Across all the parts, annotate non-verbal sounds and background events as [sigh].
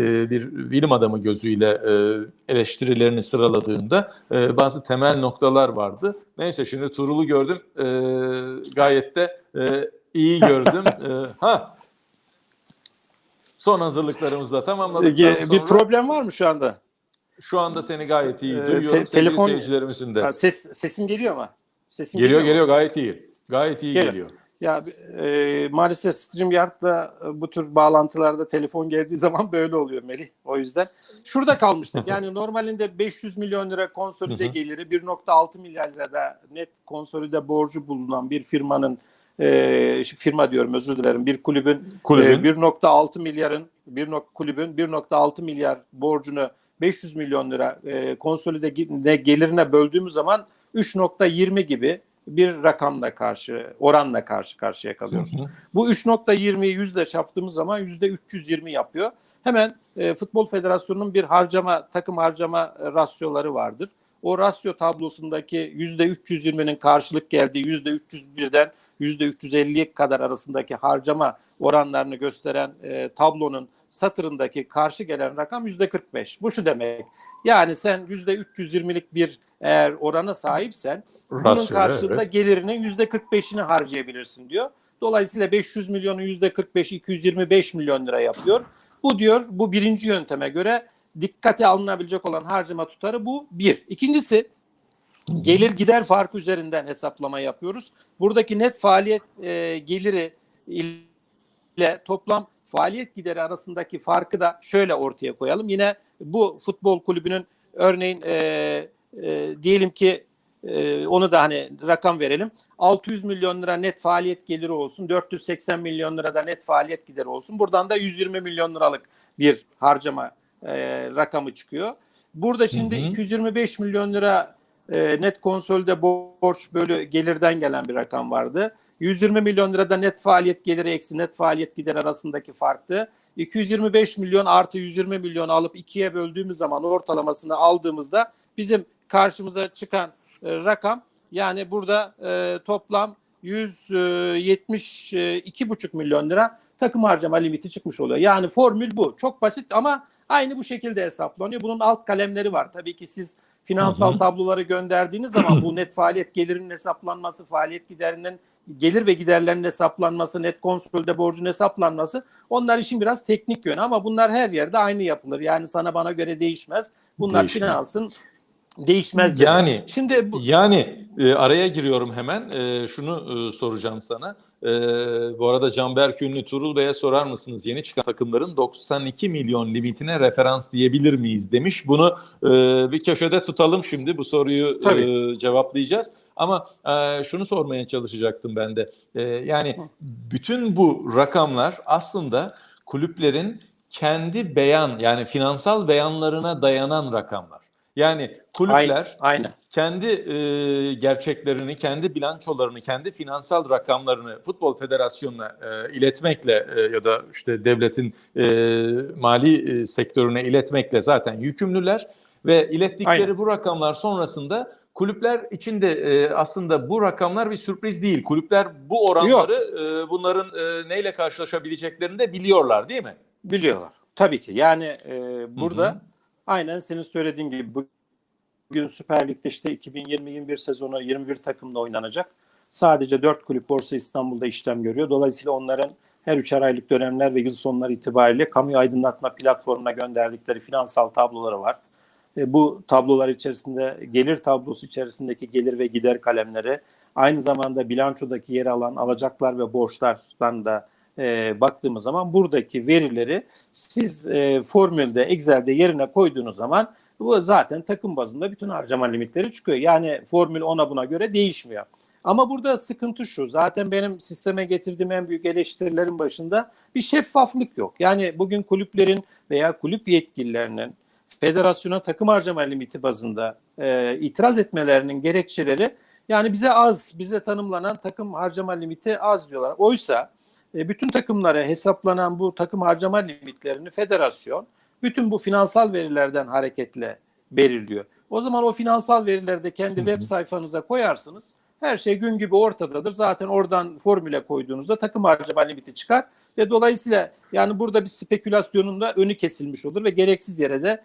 e, bir bilim adamı gözüyle e, eleştirilerini sıraladığında e, bazı temel noktalar vardı. Neyse şimdi Turul'u gördüm. E, gayet de e, iyi gördüm. [laughs] E, ha Son hazırlıklarımızı sonra Bir problem var mı şu anda? şu anda seni gayet iyi duyuyorum. te- telefon- seyircilerimizin de. Ha, ses sesim geliyor mu? Sesim Geliyor mu? geliyor gayet iyi. Gayet iyi Geliyor. geliyor. Ya e, maalesef StreamYard'da e, bu tür bağlantılarda telefon geldiği [laughs] zaman böyle oluyor Melih. O yüzden şurada kalmıştık. Yani [laughs] normalinde 500 milyon lira konsolide geliri 1.6 milyar lirada net konsolide borcu bulunan bir firmanın e, firma diyorum özür dilerim bir kulübün, Kulübün. e, 1.6 milyarın bir kulübün 1.6 milyar borcunu 500 milyon lira e, konsolide ge- de gelirine böldüğümüz zaman 3.20 gibi bir rakamla karşı, oranla karşı karşıya kalıyoruz. Hı hı. Bu 3.20'yi yüzde çarptığımız zaman yüzde 320 yapıyor. Hemen e, Futbol Federasyonu'nun bir harcama, takım harcama e, rasyoları vardır. O rasyo tablosundaki yüzde 320'nin karşılık geldiği yüzde 301'den yüzde 350'ye kadar arasındaki harcama oranlarını gösteren e, tablonun satırındaki karşı gelen rakam yüzde 45. Bu şu demek. Yani sen yüzde 320'lik bir eğer orana sahipsen bunun Rasyo, karşılığında evet. gelirinin yüzde 45'ini harcayabilirsin diyor. Dolayısıyla 500 milyonun yüzde 45 225 milyon lira yapıyor. Bu diyor bu birinci yönteme göre dikkate alınabilecek olan harcama tutarı bu bir. İkincisi gelir gider farkı üzerinden hesaplama yapıyoruz. Buradaki net faaliyet e, geliri ile toplam faaliyet gideri arasındaki farkı da şöyle ortaya koyalım. Yine bu futbol kulübünün örneğin e, e, diyelim ki e, onu da hani rakam verelim. 600 milyon lira net faaliyet geliri olsun. 480 milyon lira da net faaliyet gideri olsun. Buradan da 120 milyon liralık bir harcama e, rakamı çıkıyor. Burada şimdi Hı hı. 225 milyon lira e, net konsolide borç bölü gelirden gelen bir rakam vardı. 120 milyon lirada net faaliyet geliri eksi net faaliyet gideri arasındaki farktı. 225 milyon artı 120 milyon alıp ikiye böldüğümüz zaman ortalamasını aldığımızda bizim karşımıza çıkan e, rakam yani burada e, toplam 172,5 milyon lira takım harcama limiti çıkmış oluyor. Yani formül bu. Çok basit ama aynı bu şekilde hesaplanıyor. Bunun alt kalemleri var. Tabii ki siz finansal tabloları gönderdiğiniz zaman bu net faaliyet gelirinin hesaplanması, faaliyet giderinin gelir ve giderlerin hesaplanması, net konsolide borcun hesaplanması onlar işin biraz teknik yönü ama bunlar her yerde aynı yapılır. Yani sana bana göre değişmez. Bunlar Değişmez. finansın değişmez. Yani Şimdi bu, Yani e, araya giriyorum hemen. E, şunu e, soracağım sana. E, bu arada Canberk Ünlü Turul Bey'e sorar mısınız? Yeni çıkan takımların 92 milyon limitine referans diyebilir miyiz demiş. Bunu e, bir köşede tutalım şimdi. Bu soruyu Tabii. e, cevaplayacağız. Ama e, şunu sormaya çalışacaktım ben de. E, yani bütün bu rakamlar aslında kulüplerin kendi beyan yani finansal beyanlarına dayanan rakamlar. Yani kulüpler aynen, aynen. kendi e, gerçeklerini, kendi bilançolarını, kendi finansal rakamlarını Futbol Federasyonu'na e, iletmekle e, ya da işte devletin e, mali e, sektörüne iletmekle zaten yükümlüler ve ilettikleri Aynen. bu rakamlar sonrasında kulüpler için de e, aslında bu rakamlar bir sürpriz değil. Kulüpler bu oranları e, bunların e, neyle karşılaşabileceklerini de biliyorlar değil mi? Biliyorlar. Tabii ki. Yani e, burada Hı hı. aynen senin söylediğin gibi bugün Süper Lig'de işte 2020-21 sezonu 21 takımla oynanacak. Sadece 4 kulüp Borsa İstanbul'da işlem görüyor. Dolayısıyla onların her üçer aylık dönemler ve yıl sonları itibariyle kamu aydınlatma platformuna gönderdikleri finansal tabloları var. E, bu tablolar içerisinde gelir tablosu içerisindeki gelir ve gider kalemleri, aynı zamanda bilançodaki yer alan alacaklar ve borçlardan da e, baktığımız zaman buradaki verileri siz e, formülde Excel'de yerine koyduğunuz zaman bu zaten takım bazında bütün harcama limitleri çıkıyor. Yani formül ona buna göre değişmiyor. Ama burada sıkıntı şu. Zaten benim sisteme getirdiğim en büyük eleştirilerin başında bir şeffaflık yok. Yani bugün kulüplerin veya kulüp yetkililerinin federasyona takım harcama limiti bazında e, itiraz etmelerinin gerekçeleri yani bize az, bize tanımlanan takım harcama limiti az diyorlar. Oysa e, bütün takımlara hesaplanan bu takım harcama limitlerini federasyon bütün bu finansal verilerden hareketle belirliyor. O zaman o finansal verileri de kendi web sayfanıza koyarsınız. Her şey gün gibi ortadadır. Zaten oradan formüle koyduğunuzda takım harcama limiti çıkar. Ve dolayısıyla yani burada bir spekülasyonun da önü kesilmiş olur ve gereksiz yere de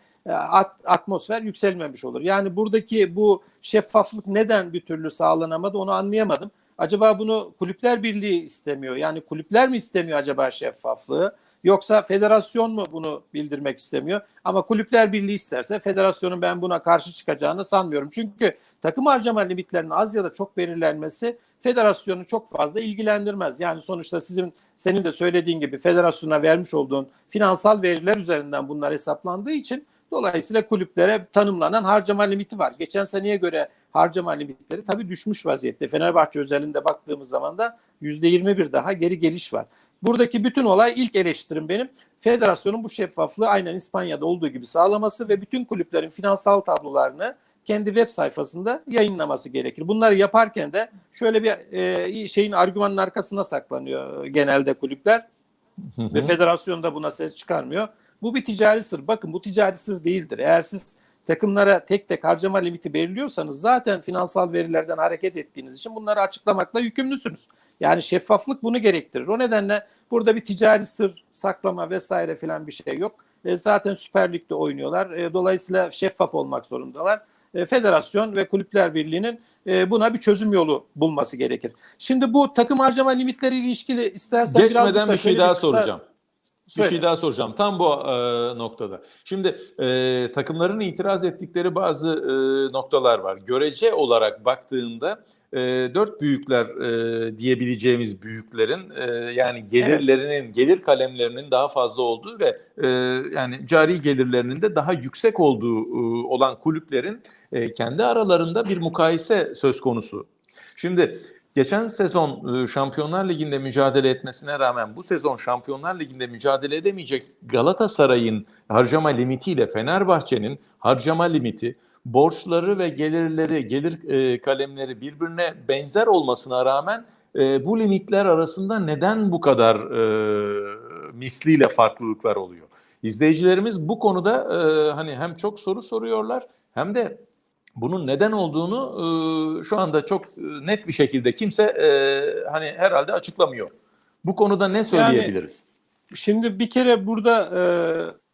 atmosfer yükselmemiş olur. Yani buradaki bu şeffaflık neden bir türlü sağlanamadı onu anlayamadım. Acaba bunu Kulüpler Birliği istemiyor. Yani kulüpler mi istemiyor acaba şeffaflığı? Yoksa federasyon mu bunu bildirmek istemiyor? Ama Kulüpler Birliği isterse federasyonun ben buna karşı çıkacağını sanmıyorum. Çünkü takım harcama limitlerinin az ya da çok belirlenmesi federasyonu çok fazla ilgilendirmez. Yani sonuçta sizin senin de söylediğin gibi federasyona vermiş olduğun finansal veriler üzerinden bunlar hesaplandığı için dolayısıyla kulüplere tanımlanan harcama limiti var. Geçen seneye göre harcama limitleri tabii düşmüş vaziyette. Fenerbahçe özelinde baktığımız zaman da %21 daha geri geliş var. Buradaki bütün olay ilk eleştirim benim. Federasyonun bu şeffaflığı aynen İspanya'da olduğu gibi sağlaması ve bütün kulüplerin finansal tablolarını kendi web sayfasında yayınlaması gerekir. Bunları yaparken de şöyle bir e, şeyin argümanın arkasına saklanıyor genelde kulüpler ve federasyon da buna ses çıkarmıyor. Bu bir ticari sır. Bakın bu ticari sır değildir. Eğer siz takımlara tek tek harcama limiti belirliyorsanız zaten finansal verilerden hareket ettiğiniz için bunları açıklamakla yükümlüsünüz. Yani şeffaflık bunu gerektirir. O nedenle burada bir ticari sır saklama vesaire filan bir şey yok. E, zaten Süper Lig'de oynuyorlar. E, dolayısıyla şeffaf olmak zorundalar. E, federasyon ve Kulüpler Birliği'nin e, buna bir çözüm yolu bulması gerekir. Şimdi bu takım harcama limitleri ilişkili istersen Geçmeden da bir şey daha kısa- soracağım. Bir Söyle. şey daha soracağım. Tam bu e, noktada. Şimdi e, takımların itiraz ettikleri bazı e, noktalar var. Görece olarak baktığında e, dört büyükler e, diyebileceğimiz büyüklerin e, yani gelirlerinin, gelir kalemlerinin daha fazla olduğu ve e, yani cari gelirlerinin de daha yüksek olduğu e, olan kulüplerin e, kendi aralarında bir mukayese söz konusu. Şimdi Geçen sezon e, Şampiyonlar Ligi'nde mücadele etmesine rağmen bu sezon Şampiyonlar Ligi'nde mücadele edemeyecek Galatasaray'ın harcama limitiyle Fenerbahçe'nin harcama limiti, borçları ve gelirleri, gelir e, kalemleri birbirine benzer olmasına rağmen e, bu limitler arasında neden bu kadar e, misliyle farklılıklar oluyor? İzleyicilerimiz bu konuda e, hani hem çok soru soruyorlar hem de bunun neden olduğunu e, şu anda çok e, net bir şekilde kimse e, hani herhalde açıklamıyor. Bu konuda ne söyleyebiliriz? Şimdi bir kere burada e,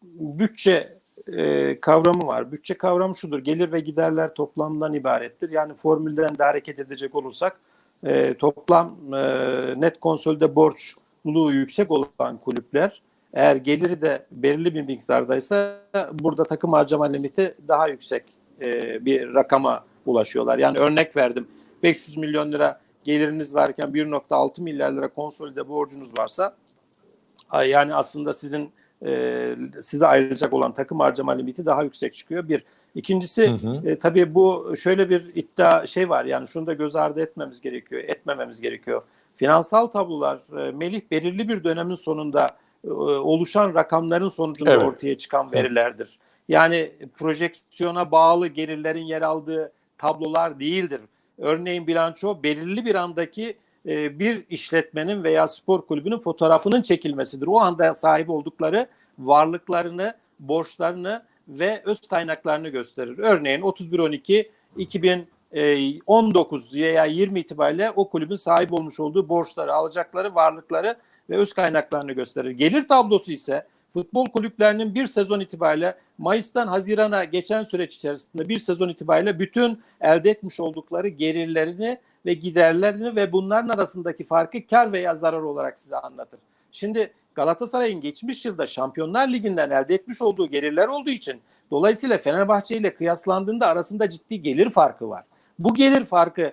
bütçe e, kavramı var. Bütçe kavramı şudur. Gelir ve giderler toplamdan ibarettir. Yani formülden de hareket edecek olursak e, toplam e, net konsolide borçluluğu yüksek olan kulüpler eğer geliri de belirli bir miktardaysa burada takım harcama limiti daha yüksek e, bir rakama ulaşıyorlar. Yani örnek verdim 500 milyon lira geliriniz varken 1.6 milyar lira konsolide borcunuz varsa Yani aslında sizin e, size ayrılacak olan takım harcama limiti daha yüksek çıkıyor. Bir. İkincisi Hı hı. e, tabii bu şöyle bir iddia şey var yani şunu da göz ardı etmemiz gerekiyor, etmememiz gerekiyor. Finansal tablolar e, Melih belirli bir dönemin sonunda e, oluşan rakamların sonucunda Evet. ortaya çıkan verilerdir. Yani projeksiyona bağlı gelirlerin yer aldığı tablolar değildir. Örneğin bilanço belirli bir andaki e, bir işletmenin veya spor kulübünün fotoğrafının çekilmesidir. O anda sahip oldukları varlıklarını, borçlarını ve öz kaynaklarını gösterir. Örneğin 31-12 2019 veya 20 itibariyle o kulübün sahip olmuş olduğu borçları, alacakları, varlıkları ve öz kaynaklarını gösterir. Gelir tablosu ise futbol kulüplerinin bir sezon itibariyle Mayıs'tan Haziran'a geçen süreç içerisinde bir sezon itibariyle bütün elde etmiş oldukları gelirlerini ve giderlerini ve bunların arasındaki farkı kar veya zarar olarak size anlatır. Şimdi Galatasaray'ın geçmiş yılda Şampiyonlar Ligi'nden elde etmiş olduğu gelirler olduğu için dolayısıyla Fenerbahçe ile kıyaslandığında arasında ciddi gelir farkı var. Bu gelir farkı